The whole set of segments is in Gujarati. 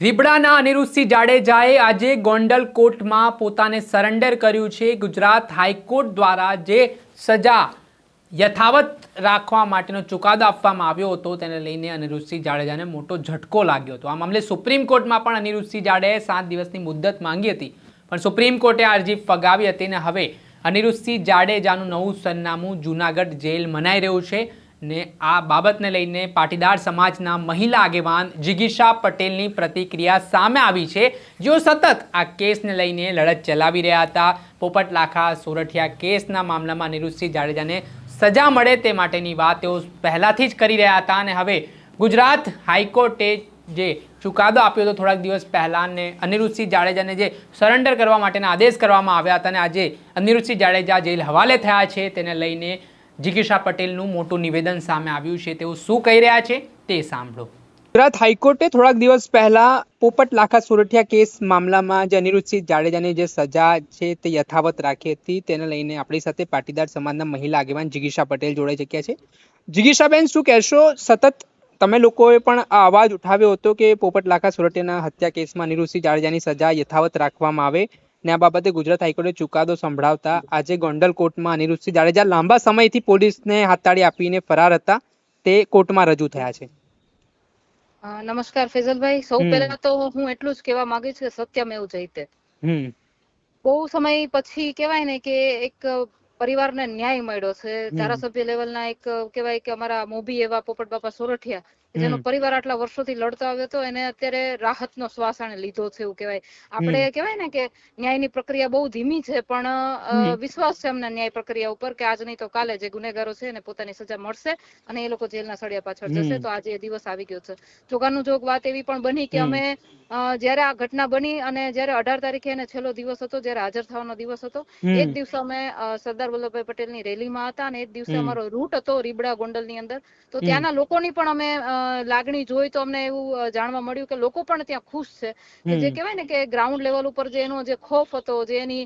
રીબડાના અનિરુદ્ધસિંહ જાડેજાએ આજે ગોંડલ કોર્ટમાં પોતાને સરેન્ડર કર્યું છે. ગુજરાત હાઈકોર્ટ દ્વારા જે સજા યથાવત રાખવા માટેનો ચુકાદો આપવામાં આવ્યો હતો, તેને લઈને અનિરુદ્ધસિંહ જાડેજાને મોટો ઝટકો લાગ્યો હતો. આ મામલે સુપ્રીમ કોર્ટમાં પણ અનિરુદ્ધસિંહ જાડેજાએ સાત દિવસની મુદ્દત માંગી હતી. પણ સુપ્રીમ કોર્ટે અરજી ફગાવી હતી અને હવે અનિરુદ્ધસિંહ જાડેજાનું નવું સરનામું જૂનાગઢ જેલ મનાઈ રહ્યું છે. ને આ બાબતને લઈને પાટીદાર સમાજના મહિલા આગેવાન જિગીશા પટેલની પ્રતિક્રિયા સામે આવી છે, જેઓ સતત આ કેસને લઈને લડત ચલાવી રહ્યા હતા. પોપટલાખા સોરઠિયા કેસના મામલામાં નિરુસિંહ જાડેજાને સજા મળે તે માટેની વાત તેઓ પહેલાંથી જ કરી રહ્યા હતા અને હવે ગુજરાત હાઈકોર્ટે જે ચુકાદો આપ્યો હતો થોડાક દિવસ પહેલાં ને અનિરુદ્ધસિંહ જાડેજાને જે સરેન્ડર કરવા માટેના આદેશ કરવામાં આવ્યા હતા અને આજે અનિરુદ્ધસિંહ જાડેજા જેલ હવાલે થયા છે, તેને લઈને જિગીશા પટેલનું મોટું નિવેદન સામે આવ્યું છે. તેઓ શું કહી રહ્યા છે તે સાંભળો. ગુજરાત હાઈકોર્ટે થોડાક દિવસ પહેલા પોપટ લાખા સુરઠિયા કેસ મામલામાં જે અનિરુદ્ધસિંહ જાડેજાની જે સજા છે તે યથાવત રાખી હતી. તેને લઈને આપણી સાથે પાટીદાર સમાજના મહિલા આગેવાન જિગીશા પટેલ જોડાઈ ચૂક્યા છે. જિગીશાબેન, શું કહેશો? સતત તમે લોકોએ પણ આ અવાજ ઉઠાવ્યો હતો કે પોપટ લાખા સુરઠિયાના હત્યા કેસમાં અનિરુદ્ધસિંહ જાડેજાની સજા યથાવત રાખવામાં આવે. ને આ બાબતે ગુજરાત હાઈકોર્ટે ચુકાદો સંભળાવતા આજે ગોંડલ કોર્ટમાં અનિરુદ્ધસિંહ જાડેજા લાંબા સમયથી પોલીસને હાથતાળી આપીને ફરાર હતા. તે કોર્ટમાં રજૂ થયા છે. નમસ્કાર ફેઝલભાઈ. સૌ પહેલા તો હું એટલું જ કહેવા માંગીશ કે સત્યમેવ જયતે બહુ સમય પછી કહેવાય ને કે એક પરિવારને ન્યાય મળ્યો છે. ધારાસભ્ય લેવલના એક કહેવાય કે અમારા મોભી એવા પોપટ બાપા સોરઠિયા જેનો પરિવાર આટલા વર્ષોથી લડતો આવ્યો હતો એને અત્યારે રાહતનો શ્વાસ આને લીધો છે એવું કહેવાય. આપણે કહેવાય ને કે ન્યાયની પ્રક્રિયા બહુ ધીમી છે પણ વિશ્વાસ છે એમના ન્યાય પ્રક્રિયા ઉપર કે આજ નહીં તો કાલે જે ગુનેગારો છે એને પોતાની સજા મળશે અને એ લોકો જેલના સળિયા પાછળ જશે તો આજે એ દિવસ આવી ગયો છે. જોગાનું જોગ વાત એવી પણ બની કે અમે જયારે આ ઘટના બની અને જ્યારે અઢાર તારીખે એને છેલ્લો દિવસ હતો જ્યારે હાજર થવાનો દિવસ હતો એક દિવસ અમે અ, સરદાર વલ્લભભાઈ પટેલની રેલીમાં હતા અને એ દિવસે અમારો રૂટ હતો રીબડા ગોંડલની અંદર. તો ત્યાંના લોકોની પણ અમે લાગણી જોઈ તો અમને એવું જાણવા મળ્યું કે લોકો પણ ત્યાં ખુશ છે. જે. કહેવાય ને કે ગ્રાઉન્ડ લેવલ ઉપર જે એનો જે ખોફ હતો જે એની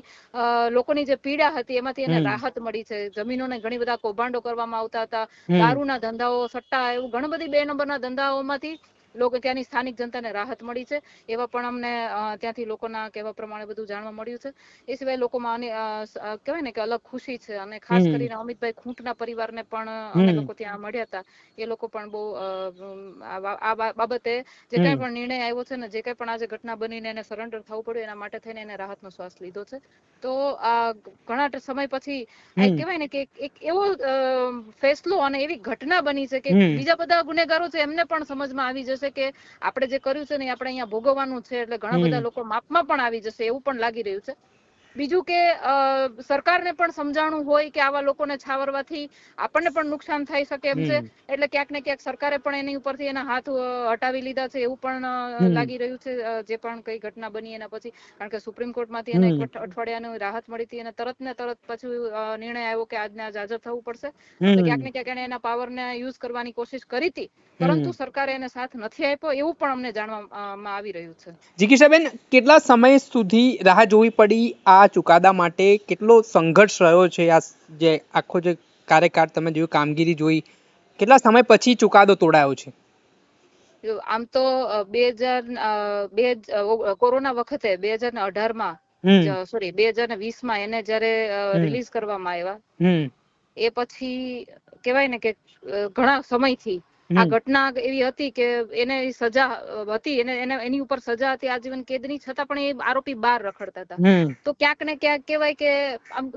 લોકોની જે પીડા હતી એમાંથી એને રાહત મળી છે. જમીનોને ઘણી બધા કૌભાંડો કરવામાં આવતા હતા. દારૂના ધંધાઓ સટ્ટા એવું ઘણી બધી બે નંબરના ધંધાઓમાંથી લોકો ત્યાંની સ્થાનિક જનતાને રાહત મળી છે. એવા પણ અમને ત્યાંથી લોકોના કહેવા પ્રમાણે બધું જાણવા મળ્યું છે. એ સિવાય લોકોમાં કહેવાય ને કે અલગ ખુશી છે અને ખાસ કરીને અમિતભાઈ ખૂંટના પરિવારને પણ અમે લોકો ત્યાં મળ્યા હતા. એ લોકો પણ બહુ આ બાબતે જે કઈ પણ નિર્ણય આવ્યો છે ને જે કઈ પણ આજે ઘટના બનીને એને સરેન્ડર થવું પડ્યું એના માટે થઈને એને રાહતનો શ્વાસ લીધો છે. તો આ ઘણા સમય પછી કહેવાય ને કે એક- એવો ફેસલો અને એવી ઘટના બની છે કે બીજા બધા ગુનેગારો છે એમને પણ સમજમાં આવી જશે. કે આપણે જે કર્યું છે ને આપણે અહીંયા ભોગવવાનું છે એટલે ઘણા બધા લોકો માપમાં પણ આવી જશે એવું પણ લાગી રહ્યું છે. બીજું કે સરકારને પણ સમજાણું હોય કે આવા લોકોને છાવરવાથી આપણને પણ નુકસાન થઈ શકે એમ છે. એટલે ક્યાંક ને ક્યાંક સરકારે પણ એની ઉપરથી એના હાથ હટાવી લીધા છે એવું પણ લાગી રહ્યું છે જે પણ કઈ ઘટના બની એના પછી. કારણ કે સુપ્રીમ કોર્ટમાંથી એને અઠવાડિયાની રાહત મળી હતી અને તરત ને તરત પછી નિર્ણય આવ્યો કે આજને આજ હાજર થવું પડશે. ક્યાંક ને ક્યાંક એને એના પાવરને યુઝ કરવાની કોશિશ કરી હતી. પરંતુ સરકારે એને સાથ નથી આપ્યો એવું પણ અમને જાણવામાં આવી રહ્યું છે. જિગીશાબેન કેટલા સમય સુધી રાહ જોવી પડી આ ચુકાદા માટે કેટલો સંઘર્ષ રહ્યો છે? આ જે આખો જે કાર્યકાળ તમે જોયું કામગીરી જોઈ કેટલા સમય પછી ચુકાદો તોડાયો છે? આમ તો બે હજાર બે કોરોના વખતે બે હજાર અઢારમાં સોરી બે હજાર ને વીસમાં એને જ્યારે રિલીઝ કરવામાં આવ્યા એ પછી કહેવાય ને કે ઘણા સમયથી આ ઘટના એવી હતી કે એને સજા હતી એને એને ઉપર સજા હતી આજીવન કેદની છતાં પણ એ આરોપી બહાર રખડતા હતા. તો ક્યાંક ને ક્યાંક કહેવાય કે આમ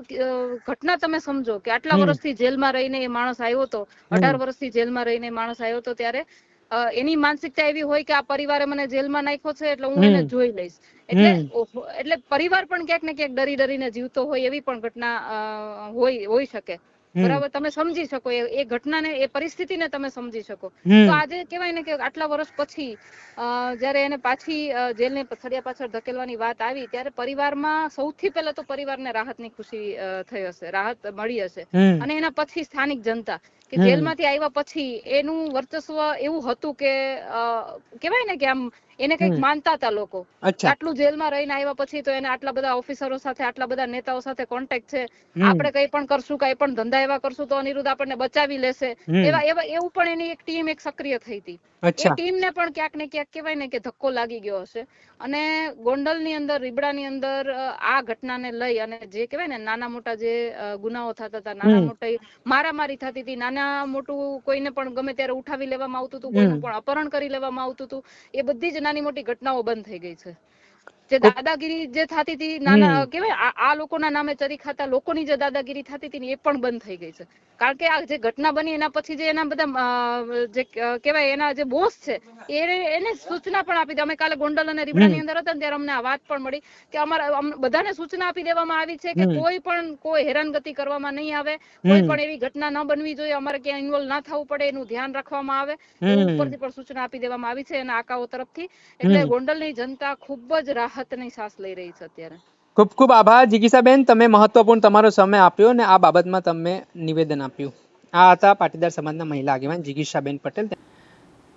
ઘટના તમે સમજો કે આટલા. વર્ષથી જેલમાં રહીને એ માણસ આવ્યો હતો અઢાર વર્ષથી જેલમાં રહીને માણસ આવ્યો હતો ત્યારે એની માનસિકતા એવી હોય કે આ પરિવારે મને જેલમાં નાખ્યો છે એટલે હું એને જોઈ લઈશ. એટલે એટલે પરિવાર પણ ક્યાંક ને ક્યાંક ડરી ડરીને જીવતો હોય એવી પણ ઘટના હોય હોઈ શકે. બરાબર? તમે સમજી શકો. એ ઘટનાને એ પરિસ્થિતિને તમે સમજી શકો. તો આજે કહેવાય ને કે આટલા વર્ષ પછી જ્યારે એને પાછી જેલને સળિયા પાછળ ધકેલવાની વાત આવી ત્યારે પરિવારમાં સૌથી પહેલા તો પરિવારને રાહતની ખુશી થઈ હશે રાહત મળી હશે. અને એના પછી સ્થાનિક જનતા કે જેલમાંથી આવ્યા પછી એનું વર્ચસ્વ એવું હતું કે કહેવાય ને કે આમ એને કંઈક. માનતા હતા લોકો. આટલું જેલમાં રહીને આવ્યા પછી તો એને આટલા બધા ઓફિસરો સાથે આટલા બધા નેતાઓ સાથે કોન્ટેક્ટ છે. આપણે કઈ પણ કરશું કઈ પણ ધંધા એવા કરશું તો અનિરુદ્ધ આપણને બચાવી લેશે. એવા એવા એવું પણ એની એક ટીમ એક સક્રિય થઈ હતી. એ ટીમ ને પણ ક્યાંક ને ક્યાંક કહેવાય ને કે ધક્કો લાગી ગયો હશે. અને ગોંડલની અંદર રીબડાની અંદર આ ઘટનાને લઈ અને જે કહેવાય ને નાના મોટા જે ગુનાઓ થતા હતા નાના. મોટા મારામારી થતી હતી નાના મોટું કોઈને પણ ગમે ત્યારે ઉઠાવી લેવામાં આવતું હતું કોઈનું પણ અપહરણ કરી લેવામાં આવતું હતું એ બધી જ નાની મોટી ઘટનાઓ બંધ થઈ ગઈ છે. જે દાદાગીરી જે થતી હતી નાના કેવાય આ લોકોના નામે ચરી ખાતા લોકોની જે દાદાગીરી થતી હતી એ પણ બંધ થઈ ગઈ છે. કારણ કે આ જે ઘટના બની એના પછી જે એના બધા જે કેવાય એના જે બોસ છે એને સૂચના પણ આપી અમે કાલે ગોંડલ અને રીબડાની અંદર હતા ત્યારે અમને આ વાત પણ મળી કે અમારા બધાને સૂચના આપી દેવામાં આવી છે કે કોઈ પણ કોઈ હેરાનગતિ કરવામાં નહીં આવે. કોઈ પણ એવી ઘટના ન બનવી જોઈએ. અમારે ક્યાં ઇન્વોલ્વ ના થવું પડે એનું ધ્યાન રાખવામાં આવે. ઉપરથી પણ સૂચના આપી દેવામાં આવી છે એના આકાઓ તરફથી. એટલે. ગોંડલની જનતા ખૂબ જ રાહતની શ્વાસ લઈ રહી છે અત્યારે. ખૂબ ખૂબ આભાર જિગીસાબેન તમે મહત્વપૂર્ણ તમારો સમય આપ્યો અને આ બાબતમાં તમે નિવેદન આપ્યું. આ હતા પાટીદાર સમાજના મહિલા આગેવાન જિગીશાબેન પટેલ.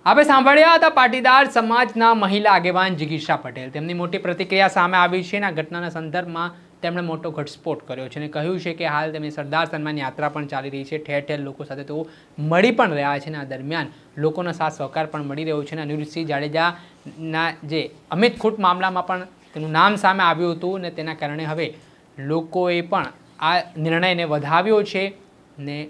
આપણે સાંભળ્યા હતા પાટીદાર સમાજના મહિલા આગેવાન જિગીષા પટેલ. તેમની મોટી પ્રતિક્રિયા સામે આવી છે અને આ ઘટનાના સંદર્ભમાં તેમણે મોટો ઘટસ્ફોટ કર્યો છે અને કહ્યું છે કે હાલ તેમની સરદાર સન્માન યાત્રા પણ ચાલી રહી છે. ઠેર ઠેર લોકો સાથે તેઓ મળી પણ રહ્યા છે અને આ દરમિયાન લોકોનો સાથ સહકાર પણ મળી રહ્યો છે અને અનિરુદ્ધસિંહ જાડેજાના જે અમિત ખૂટ મામલામાં પણ તેનું નામ સામે આવ્યું હતું અને તેના કારણે હવે લોકોએ પણ આ નિર્ણયને વધાવ્યો છે ને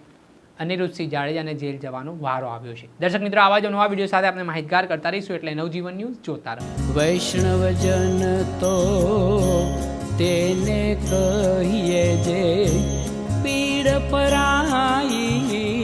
અનિરુદ્ધસિંહ જાડેજાને જેલ જવાનો વારો આવ્યો છે. દર્શક મિત્રો, આવા જ નવા વીડિયો સાથે આપણે માહિતગાર કરતા રહીશું એટલે નવજીવન ન્યૂઝ જોતા રહો. વૈષ્ણવજન તો તેને કહીએ જે પીડ પરાઈ